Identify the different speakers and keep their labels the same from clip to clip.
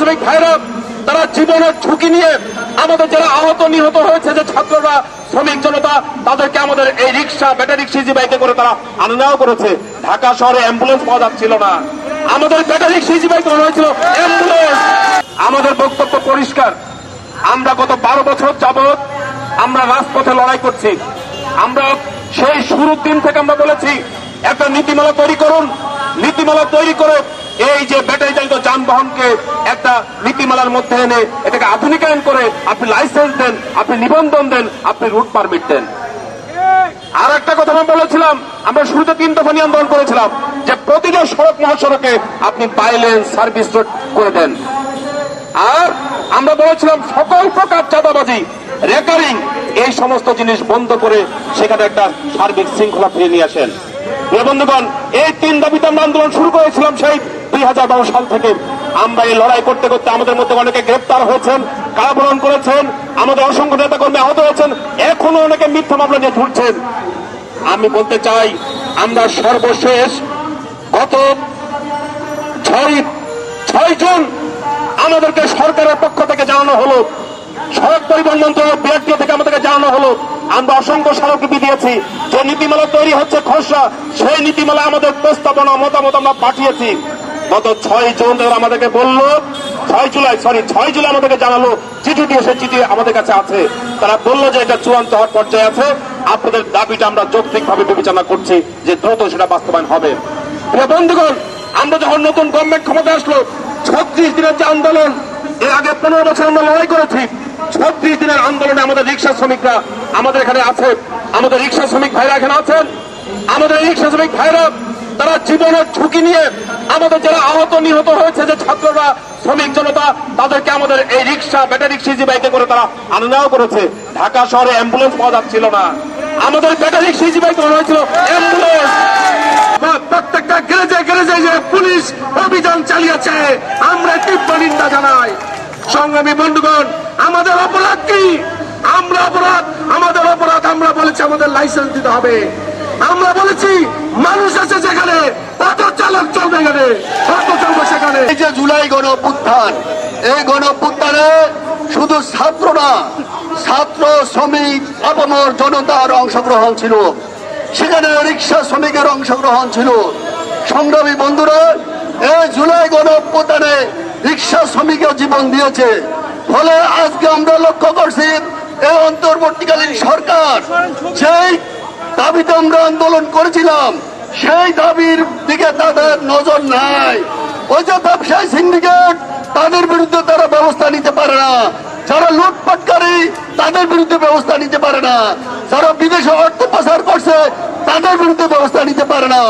Speaker 1: শ্রমিক ভাইরা, তারা জীবনের ঝুঁকি নিয়ে আমাদের যারা আহত, নিহত হয়েছে যে ছাত্ররা, শ্রমিক জনতা, তাদেরকে আমাদের এই রিক্সা, ব্যাটারি রিক্সা বাইকে করে তারা আনন্দাও করেছে। ঢাকা শহরে অ্যাম্বুলেন্স পাওয়া যাচ্ছিল না। আমাদের ব্যাটারি রিক্সা বাইকে মনে হয়েছিল অ্যাম্বুলেন্স আমাদের বক্তব্য পরিষ্কার। আমরা গত বারো বছর যাবৎ আমরা রাজপথে লড়াই করছি। আমরা সেই শুরুর দিন থেকে আমরা বলেছি, একটা নীতিমালা তৈরি করুন। নীতিমালা তৈরি করে এই যে ব্যাটারি চালিত যানবাহনকে নীতিমালার মধ্যে এনে এটাকে আধুনিকায়ন করে আপনি লাইসেন্স দেন, আপনি নিবন্ধন দেন, আপনি রুট পারমিট দেন। আর একটা কথা আমি বলেছিলাম, আমরা শুরুতে তিন দফা নিয়ে আন্দোলন করেছিলাম যে প্রতিটা সড়ক মহাসড়কে আপনি বাইলেন সার্ভিস রোড করে দেন। আর আমরা বলেছিলাম সকল প্রকার চাঁদাবাজি, রেকারিং এই সমস্ত জিনিস বন্ধ করে সেখানে একটা সার্বিক শৃঙ্খলা ফিরে নিয়ে আসেন। বন্ধুগণ, এই তিন দাবিতে আমরা আন্দোলন শুরু করেছিলাম সেই দুই হাজার বারো সাল থেকে। আমরা এই লড়াই করতে করতে আমাদের মধ্যে অনেকে গ্রেপ্তার হয়েছেন, কারাবরণ করেছেন, আমাদের অসংখ্য নেতা কর্মী আহত হয়েছেন, এখনও অনেকে মিথ্যা মামলা নিয়ে ঘুরছেন। আমি বলতে চাই, আমরা সর্বশেষ গত ছয় ছয় জুন আমাদেরকে সরকারের পক্ষ থেকে জানানো হলো। সড়ক পরিবহন মন্ত্রণালয় থেকে আমাদেরকে জানানো হলো, আমরা অসংখ্য স্মারকলিপি দিয়েছি। যে নীতিমালা তৈরি হচ্ছে খসড়া, সেই নীতিমালা আমাদের প্রস্তাবনা মতামত আমরা পাঠিয়েছি। গত ছয় জুন তারা আমাদেরকে বলল, ছয় জুলাই সরি ছয় জুলাই আমাদেরকে জানালো, চিঠি দিয়ে সেই চিঠি আমাদের কাছে আছে। তারা বলল যে এটা চূড়ান্ত হওয়ার পর্যায়ে আছে। আপনাদের দাবিটা আমরা যৌক্তিকভাবে বিবেচনা করছি যে দ্রুত সেটা বাস্তবায়ন হবে। বন্ধুগণ, আমরা যখন নতুন গভর্নমেন্ট ক্ষমতা আসলো, ছত্রিশ দিনের যে আন্দোলন, এর আগে পনেরো বছর আমরা লড়াই করেছি। ছত্রিশ দিনের আন্দোলনে আমাদের রিক্সা শ্রমিকরা আমাদের এখানে আছে আমাদের রিক্সা শ্রমিক ভাইরা এখানে আছেন। আমাদের রিক্সা শ্রমিক ভাইরা, তারা জীবনের ঝুঁকি নিয়ে আমাদের যারা আহত, নিহত হয়েছে যে ছাত্ররা, শ্রমিক জনতা, তাদেরকে আমাদের এই রিক্সা, ব্যাটারি রিক্সা বাইকে করে তারা আনন্দাও করেছে। ঢাকা শহরে অ্যাম্বুলেন্স পাওয়া যাচ্ছিল না। আমাদের ব্যাটারি রিক্সা বাইকে মনে হয়েছিল। অ্যাম্বুলেন্স
Speaker 2: প্রত্যেকটা গ্যারেজে গ্যারেজে যে পুলিশ অভিযান চালিয়েছে, আমরা নিন্দা জানাই। সংগ্রামী বন্ধুগণ আমাদের অপরাধ কি? আমরা অপরাধ, আমাদের অপরাধ, আমরা বলেছি আমাদের লাইসেন্স দিতে হবে। আমরা বলেছি মানুষ আছে যেখানে অটো চালক চলবে এখানে অটো চলবে সেখানে।
Speaker 3: এই যে জুলাই গণ এই গণ শুধু ছাত্র না, ছাত্র, শ্রমিক, আপামর জনতার অংশগ্রহণ ছিল। সেখানে রিক্সা শ্রমিকের অংশগ্রহণ ছিল। সংগ্রামী বন্ধুরা, এই জুলাই গণ অভ্যুত্থানে রিক্সা শ্রমিকের জীবন দিয়েছে। ফলে আজকে আমরা লক্ষ্য করছি এই অন্তর্বর্তীকালীন সরকার সেই দাবিতে আমরা আন্দোলন করেছিলাম সেই দাবির দিকে তাদের নজর নাই। ওই যে ব্যবসায়ী সিন্ডিকেট তাদের বিরুদ্ধে তারা ব্যবস্থা নিতে পারে না। যারা লুটপাটকারী তাদের বিরুদ্ধে ব্যবস্থা নিতে পারে না। যারা বিদেশে অর্থ পাচার করছে তাদের বিরুদ্ধে ব্যবস্থা নিতে পারে না।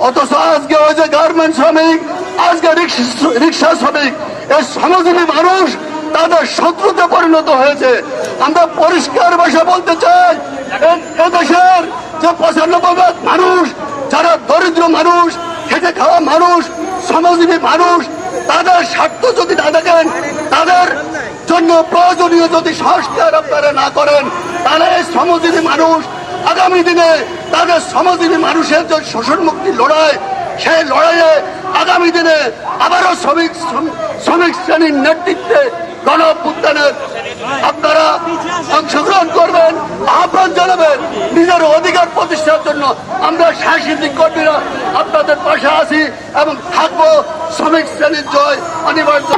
Speaker 3: অথচ আজকে ওই যে গার্মেন্ট শ্রমিক আজকে রিক্সা- রিক্সা শ্রমিক এই শ্রমজীবী মানুষ তাদের শত্রুতে পরিণত হয়েছে। আমরা পরিষ্কার ভাষা বলতে চাই এদেশের যে পঁচানব্বই মানুষ, যারা দরিদ্র মানুষ, খেটে খাওয়া মানুষ, শ্রমজীবী মানুষ, তাদের স্বার্থ যদি না দেখেন, তাদের জন্য প্রয়োজনীয় যদি সংস্কার আপনারা না করেন, তাহলে শ্রমজীবী মানুষ আগামী দিনে তাদের শ্রমজীবী মানুষের যে শোষণ মুক্তি লড়াই, সেই লড়াইয়ে আগামী দিনে আবারও শ্রমিক শ্রম- শ্রমিক শ্রেণির নেতৃত্বে গণ আপনারা অংশগ্রহণ করবেন, আহ্বান জানাবেন, নিজের অধিকার প্রতিষ্ঠার জন্য আমরা সাংস্কৃতিক কর্মীরা আপনাদের পাশে আছি এবং থাকব। শ্রমিক শ্রেণির জয়, অনিবার্য।